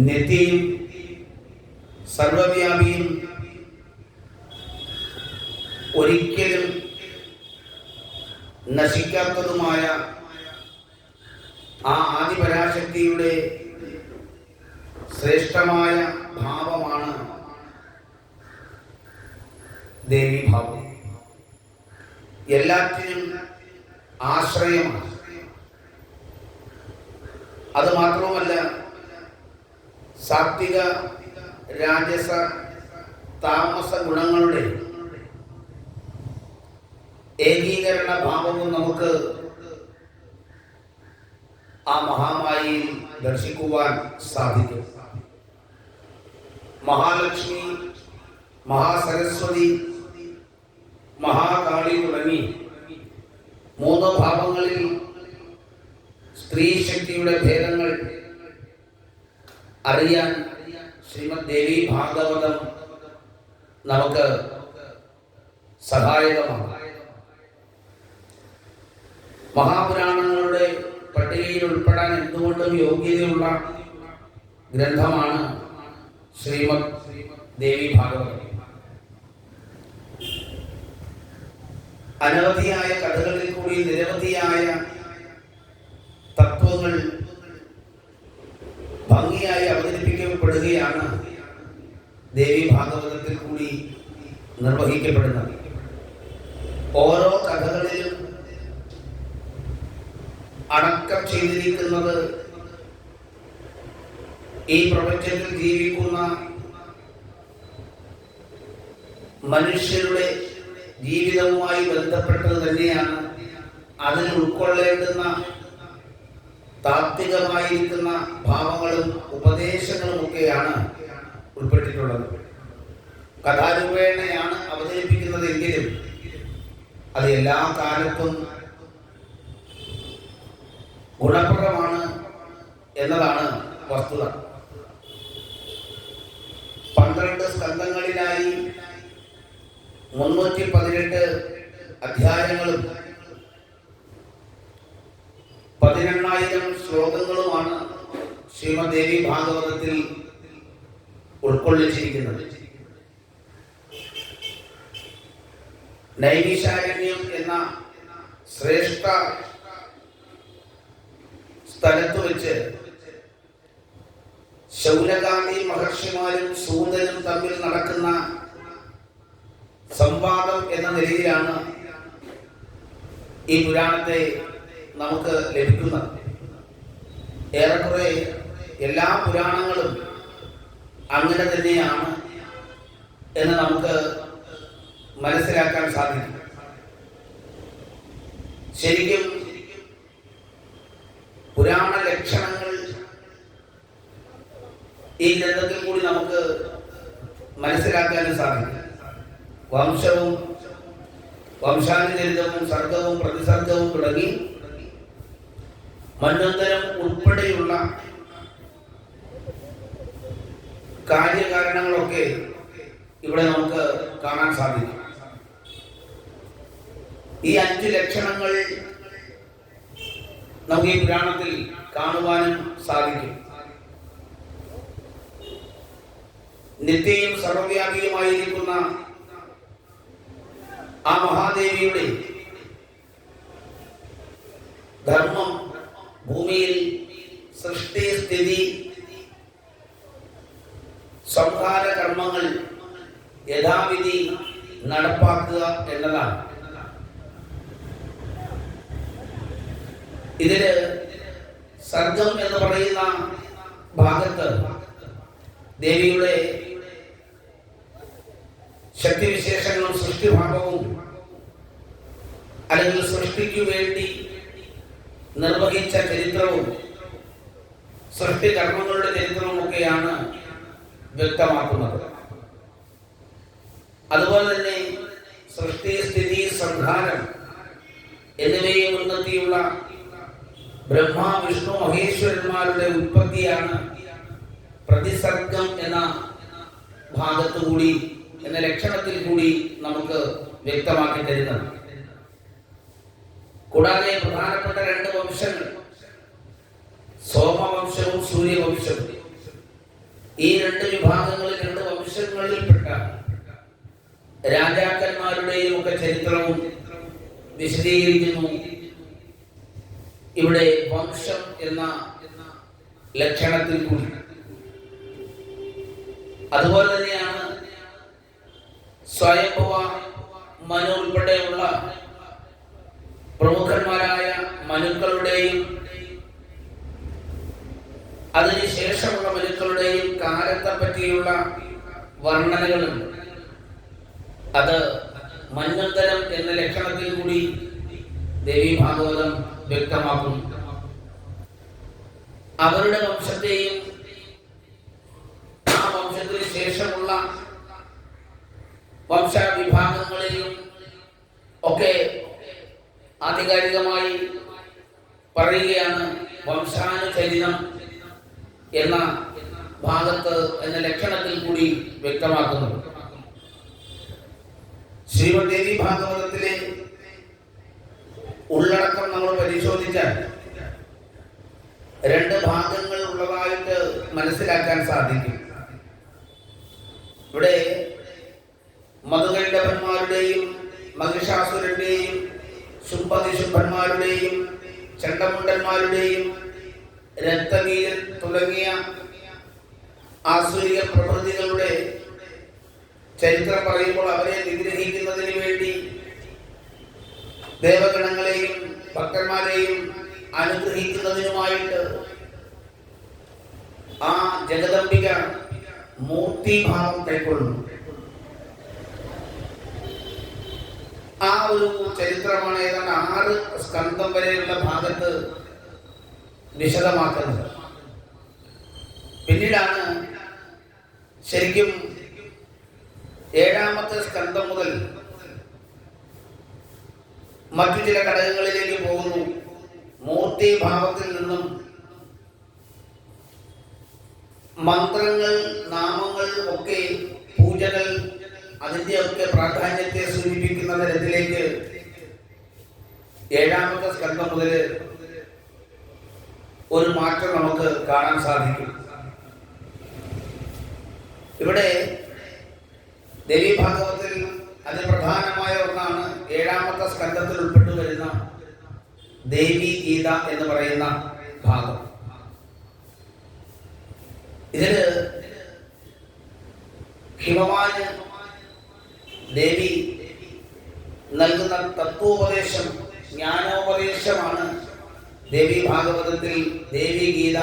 നിത്യയും സർവവ്യാപിയും ഒരിക്കലും നശിക്കാത്തതുമായ ആ ആദിപരാശക്തിയുടെ ശ്രേഷ്ഠമായ ഭാവമാണ് ദേവീഭാവം. എല്ലാറ്റിനും ആശ്രയമാണ്. അത് മാത്രവുമല്ല സാത്വിക രാജസ താമസ ഗുണങ്ങളുടെ ഏകീകരണ ഭാവവും നമുക്ക് ആ മഹാമായി ദർശിക്കുവാൻ സാധിക്കും. മഹാലക്ഷ്മി മഹാസരസ്വതി മഹാകാളി തുടങ്ങി മൂന്ന് ഭാവങ്ങളിൽ സ്ത്രീ ശക്തിയുടെ ഭേദങ്ങൾ അറിയാൻ ശ്രീമദ് ദേവി ഭാഗവതം നമുക്ക് സഹായകമാണ്. മഹാപുരാണങ്ങളുടെ പട്ടികയിൽ ഉൾപ്പെടാൻ എന്തുകൊണ്ടും യോഗ്യതയുള്ള ഗ്രന്ഥമാണ് ശ്രീമദ് ദേവി ഭാഗവതം. അനവധിയായ കഥകളിൽ കൂടി നിരവധിയായ തത്വങ്ങൾ ഭംഗിയായി അവതരിപ്പിക്കപ്പെടുകയാണ് ദേവി ഭാഗവതത്തിൽ കൂടി നിർവഹിക്കപ്പെടുന്നത്. ഓരോ കഥകളിലും അടക്കം ചെയ്തിരിക്കുന്നത് ഈ പ്രപഞ്ചത്തിൽ ജീവിക്കുന്ന മനുഷ്യരുടെ ജീവിതവുമായി ബന്ധപ്പെട്ടത് തന്നെയാണ്. അതിൽ ഉൾക്കൊള്ളേണ്ടുന്ന താത്വികമായിരിക്കുന്ന ഭാവങ്ങളും ഉപദേശങ്ങളും ഒക്കെയാണ് ഉൾപ്പെട്ടിട്ടുള്ളത് കഥാരൂപേണയാണ് അവതരിപ്പിക്കുന്നതെങ്കിലും അത് എല്ലാ കാലത്തും ഗുണപ്രദമാണ് എന്നതാണ് വസ്തുത. പന്ത്രണ്ട് സ്കന്ധങ്ങളിലായി മുന്നൂറ്റി പതിനെട്ട് അധ്യായങ്ങളും പതിനെണ്ണായിരം ശ്ലോകങ്ങളുമാണ് ശ്രീമദേവി ഭാഗവതത്തിൽ ഉൾക്കൊള്ളിച്ചിരിക്കുന്നത്. നൈമിശാരണ്യം എന്ന ശ്രേഷ്ഠ സ്ഥലത്ത് വെച്ച് ശൗനകാന്തി മഹർഷിമാരും സൂതനും തമ്മിൽ നടക്കുന്ന സംവാദം എന്ന നിലയിലാണ് ഈ പുരാണത്തെ നമുക്ക് ലഭിക്കുന്നത് ഏറെക്കുറെ എല്ലാ പുരാണങ്ങളും അങ്ങനെ തന്നെയാണ് എന്ന് നമുക്ക് മനസ്സിലാക്കാൻ സാധിക്കും. ശരിക്കും പുരാണ ലക്ഷണങ്ങൾ ഈ ഗ്രന്ഥത്തിൽ കൂടി നമുക്ക് മനസ്സിലാക്കാനും സാധിക്കും. വംശവും വംശാനുചരിതവും സർഗവും പ്രതിസർഗവും തുടങ്ങി മന്വന്തരം ഉൾപ്പെടെയുള്ള കാര്യകാരണങ്ങളൊക്കെ ഇവിടെ നമുക്ക് കാണാൻ സാധിക്കും. ഈ അഞ്ച് ലക്ഷണങ്ങൾ നമുക്ക് ഈ പുരാണത്തിൽ കാണുവാനും സാധിക്കും. നിത്യയും സർവവ്യാപിയുമായിരിക്കുന്ന ആ മഹാദേവിയുടെ ഭൂമിയിൽ സൃഷ്ടി സ്ഥിതി സംഹാര കർമ്മങ്ങൾ യഥാവിധി നടപ്പാക്കുക എന്നതാണ്. ഇതിൽ സർഗം എന്ന് പറയുന്ന ഭാഗത്ത് ദേവിയുടെ ശക്തിവിശേഷങ്ങളും സൃഷ്ടിഭാഗവും അല്ലെങ്കിൽ സൃഷ്ടിക്കു വേണ്ടി നിർവഹിച്ച ചരിത്രവും സൃഷ്ടി കർമ്മങ്ങളുടെ ചരിത്രവും ഒക്കെയാണ് വ്യക്തമാക്കുന്നത്. അതുപോലെ തന്നെ സൃഷ്ടി സ്ഥിതി സംഹാരം എന്നിവയെ മുൻനിർത്തിയുള്ള ബ്രഹ്മ വിഷ്ണു മഹേശ്വരന്മാരുടെ ഉത്പത്തിയാണ് പ്രതിസർഗം എന്ന ഭാഗത്തുകൂടി എന്ന ലക്ഷണത്തിൽ കൂടി നമുക്ക് വ്യക്തമാക്കി തരുന്നത്. കൂടാതെ പ്രധാനപ്പെട്ട രണ്ട് വംശങ്ങൾ. സോമവംശവും സൂര്യവംശവും. ഈ രണ്ട് വിഭാഗങ്ങളിൽ രണ്ട് വംശങ്ങളിൽപ്പെട്ട രാജാക്കന്മാരുടെയും ഒക്കെ ചരിത്രവും വിശദീകരിക്കുന്നു. ഇവിടെ വംശം എന്ന ലക്ഷണത്തിൽ കൂടി. അതുപോലെ തന്നെയാണ് സ്വയംഭവ മനു ഉൾപ്പെടെയുള്ള പ്രമുഖന്മാരായ മനുക്കളുടെയും അതിനുശേഷമുള്ള മനുക്കളുടെയും കാലത്തെ പറ്റിയുള്ള വർണനകളുണ്ട്. അത് മഞ്ഞന്തരം എന്ന ലക്ഷണത്തിൽ കൂടി ദേവി ഭാഗവതം വ്യക്തമാക്കുന്നു. അവരുടെ വംശത്തെയും ആ വംശത്തിന് ശേഷമുള്ള വംശവിഭാഗങ്ങളെയും ഒക്കെ ആധികാരികമായി പറയുകയാണ് വംശാനുചരിതം എന്ന ഭാഗത്ത് എന്ന ലക്ഷണത്തിൽ കൂടി വ്യക്തമാക്കുന്നു ശ്രീമദേവി ഭാഗവതത്തിലെ ഉള്ളടക്കം നമ്മൾ പരിശോധിച്ചാൽ രണ്ട് ഭാഗങ്ങൾ ഉള്ളതായിട്ട് മനസ്സിലാക്കാൻ സാധിക്കും. ഇവിടെ മധുകണ്ഠവന്മാരുടെയും മഹിഷാസുരന്റെയും ശുംഭതിശുംഭന്മാരുടെയും ചണ്ടമുണ്ടന്മാരുടെയും രക്തവീരൻ തുടങ്ങിയ ആസുരിക പ്രവൃത്തികളുടെ ചരിത്രം പറയുമ്പോൾ അവരെ നിഗ്രഹിക്കുന്നതിന് വേണ്ടി ദേവഗണങ്ങളെയും ഭക്തന്മാരെയും അനുഗ്രഹിക്കുന്നതിനുമായിട്ട് ആ ജഗദംബിക മൂർത്തിഭാവം കൈക്കൊള്ളുന്നു. ആ ഒരു ചരിത്രമാണ് ഏതാണ്ട് ആറ് സ്കന്ധം വരെയുള്ള ഭാഗത്ത് വിശദമാക്കുന്നത്. പിന്നീടാണ് ശരിക്കും ഏഴാമത്തെ സ്കന്ധം മുതൽ മറ്റു ചില ഘടകങ്ങളിലേക്ക് പോകുന്നു. മൂർത്തി ഭാവത്തിൽ നിന്നും മന്ത്രങ്ങൾ നാമങ്ങൾ ഒക്കെ പൂജകൾ അതിന്റെ ഒക്കെ പ്രാധാന്യത്തെ സൂചിപ്പിക്കുന്ന തരത്തിലേക്ക് ഏഴാമത്തെ സ്കന്ധം മുതൽ ഒരു മാറ്റം നമുക്ക് കാണാൻ സാധിക്കും. ഇവിടെ ദേവി ഭാഗവത്തിൽ അതിപ്രധാനമായ ഒന്നാണ്. ഏഴാമത്തെ സ്കന്ധത്തിൽ ഉൾപ്പെട്ടു വരുന്ന ദേവി ഗീത എന്ന് പറയുന്ന ഭാഗം. ഇതിൽ ഹിമവാന് ദേവി നൽകുന്ന തത്വോപദേശം ജ്ഞാനോപദേശമാണ്. ദേവി ഭാഗവതത്തിൽ ദേവി ഗീത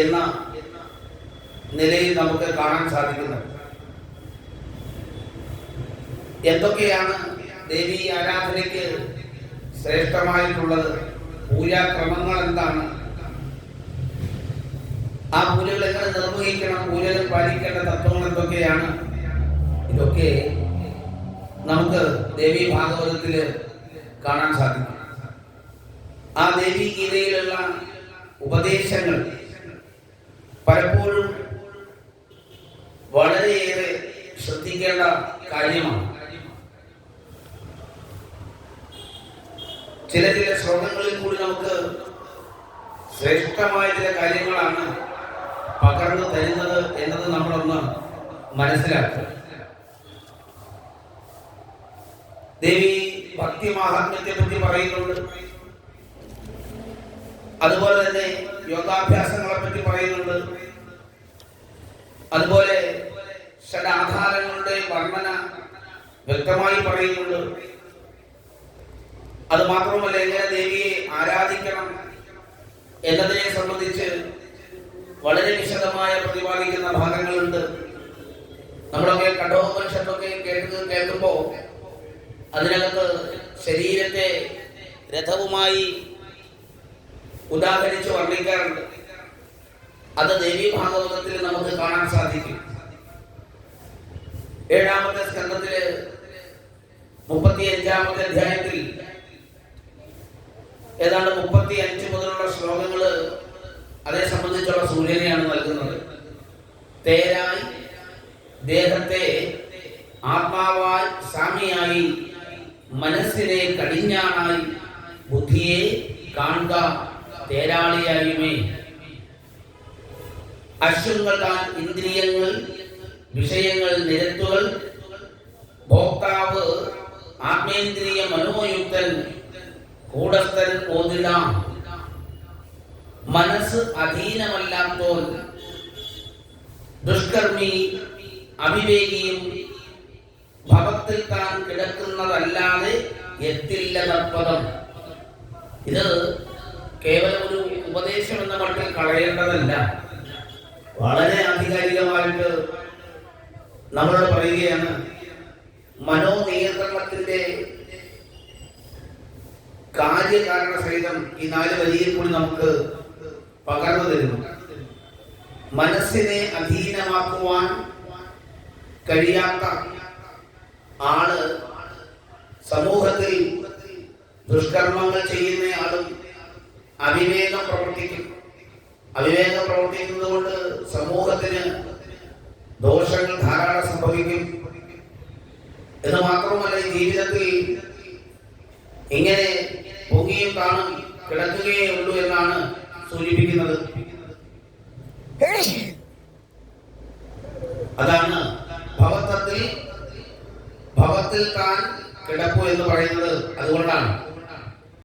എന്ന നിലയിൽ നമുക്ക് കാണാൻ സാധിക്കുന്നത് എന്തൊക്കെയാണ് ദേവി ആരാധനയ്ക്ക് ശ്രേഷ്ഠമായിട്ടുള്ളത്? പൂജാക്രമങ്ങൾ എന്താണ്? ആ പൂജകൾ എങ്ങനെ നിർവഹിക്കണം? പൂജകൾ പാലിക്കേണ്ട തത്വങ്ങൾ എന്തൊക്കെയാണ്? ഇതൊക്കെ നമുക്ക് ദേവി ഭാഗവതത്തിൽ കാണാൻ സാധിക്കും. ആ ദേവി ഗീതയിലുള്ള ഉപദേശങ്ങൾ പലപ്പോഴും വളരെയേറെ ശ്രദ്ധിക്കേണ്ട കാര്യമാണ്. ചില ചില ശ്ലോകങ്ങളിൽ കൂടി നമുക്ക് ശ്രേഷ്ഠമായ ചില കാര്യങ്ങളാണ് പകർന്നു തരുന്നത് എന്നത് നമ്മളൊന്ന് മനസ്സിലാക്കുക. ദേവി ഭക്തി മാഹാത്മ്യത്തെ പറ്റി പറയുന്നുണ്ട്. അതുപോലെ തന്നെ യോഗാഭ്യാസങ്ങളെ പറ്റി പറയുന്നുണ്ട്. അതുപോലെ ഷഡാധാരങ്ങളുടെ വർണന വ്യക്തമായി പറയുന്നുണ്ട്. അത് മാത്രമല്ല എങ്ങനെ ദേവിയെ ആരാധിക്കണം എന്നതിനെ സംബന്ധിച്ച് വളരെ വിശദമായ പ്രതിപാദിക്കുന്ന ഭാഗങ്ങളുണ്ട്. നമ്മളൊക്കെ കഠോപനിഷത്തൊക്കെ കേൾക്കുന്നത് കേൾക്കുമ്പോൾ അതിനകത്ത് ശരീരത്തെ രഥവുമായി ഉദാഹരിച്ച് വർണിക്കാറുണ്ട്. അത് ദേവീ ഭാഗവതത്തിൽ നമുക്ക് കാണാൻ സാധിക്കും. ഏഴാമത്തെ സ്കന്ധത്തിൽ മുപ്പത്തി അഞ്ചാമത്തെ അധ്യായത്തിൽ ഏതാണ്ട് മുപ്പത്തി അഞ്ച് മുതലുള്ള ശ്ലോകങ്ങൾ അതേ സംബന്ധിച്ചുള്ള സൂചനയാണ് നൽകുന്നത്. തേരായി ദേഹത്തെ ആത്മാവായി സാമിയായി മനസ്സിനെ കടിഞ്ഞാണായി ബുദ്ധിയെ കാണുക തേരാളിയായുമേ. അശ്വങ്ങൾ താൻ ഇന്ദ്രിയങ്ങൾ വിഷയങ്ങൾ നിരത്തുകൾ ഭോക്താവ് ആത്മേന്ദ്രിയ മനോയുക്തൻ കൂടസ്ഥൻ ഓതിടാം മനസ്സ് അധീനമല്ലാത്തോൽ ദുഷ്കർമ്മി അവിവേകിയും ഭവത്തിൽ താൻ കിടക്കുന്നതല്ലാതെ എത്തില്ല തത്പദം. ഇത് കേവലം ഒരു ഉപദേശം എന്ന മട്ടിൽ കളയേണ്ടതല്ല. വളരെ ആധികാരികമായിട്ട് നമ്മളോട് പറയുകയാണ് മനോനിയന്ത്രണത്തിന്റെ കാര്യകാരണ സഹിതം ഈ നാല് വരിയിൽ കൂടി നമുക്ക് പകർന്നു തരുന്നു. മനസ്സിനെ അധീനമാക്കുവാൻ കഴിയാത്ത ആൾ സമൂഹത്തിൽ ദുഷ്കർമ്മങ്ങൾ ചെയ്യുന്നയാളും അവിവേകം പ്രവർത്തിക്കും അവിവേകം പ്രവർത്തിക്കുന്നത് കൊണ്ട് സമൂഹത്തിന് ദോഷങ്ങൾ ധാരാളം സംഭവിക്കും. എന്ന് മാത്രമല്ല ജീവിതത്തിൽ ഇങ്ങനെ പൊങ്ങിയും കാണും കിടക്കുകയേ ഉള്ളൂ എന്നാണ് സൂചിപ്പിക്കുന്നത്.